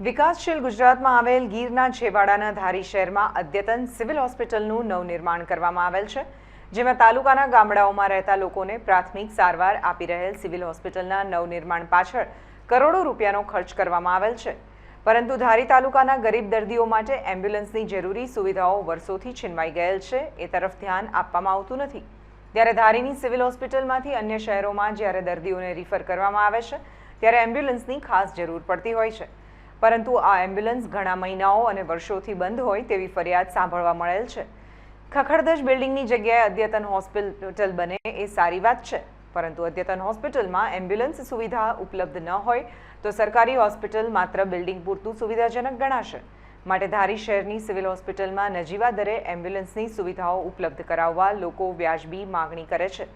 વિકાસશીલ ગુજરાતમાં આવેલ ગીરના છેવાડાના ધારી શહેરમાં અદ્યતન સિવિલ હોસ્પિટલનું નવનિર્માણ કરવામાં આવેલ છે, જેમાં તાલુકાના ગામડાઓમાં રહેતા લોકોને પ્રાથમિક સારવાર આપી રહેલ સિવિલ હોસ્પિટલના નવનિર્માણ પાછળ કરોડો રૂપિયાનો ખર્ચ કરવામાં આવેલ છે. પરંતુ ધારી તાલુકાના ગરીબ દર્દીઓ માટે એમ્બ્યુલન્સની જરૂરી સુવિધાઓ વર્ષોથી છીનવાઈ ગયેલ છે, એ તરફ ધ્યાન આપવામાં આવતું નથી. ત્યારે ધારીની સિવિલ હોસ્પિટલમાંથી અન્ય શહેરોમાં જ્યારે દર્દીઓને રિફર કરવામાં આવે છે, ત્યારે એમ્બ્યુલન્સની ખાસ જરૂર પડતી હોય છે. પરંતુ આ એમ્બ્યુલન્સ ઘણા મહિનાઓ અને વર્ષોથી બંધ હોય તેવી ફરિયાદ સાંભળવા મળેલ છે. ખખડદશ બિલ્ડિંગની જગ્યાએ અદ્યતન હોસ્પિટલ બને એ સારી વાત છે. પરંતુ અદ્યતન હોસ્પિટલમાં એમ્બ્યુલન્સ સુવિધા ઉપલબ્ધ ન હોય તો સરકારી હોસ્પિટલ માત્ર બિલ્ડિંગ પૂરતું સુવિધાજનક ગણાશે. માટે ધારી શહેરની સિવિલ હોસ્પિટલમાં નજીવા દરે એમ્બ્યુલન્સની સુવિધાઓ ઉપલબ્ધ કરાવવા લોકો વ્યાજબી માગણી કરે છે.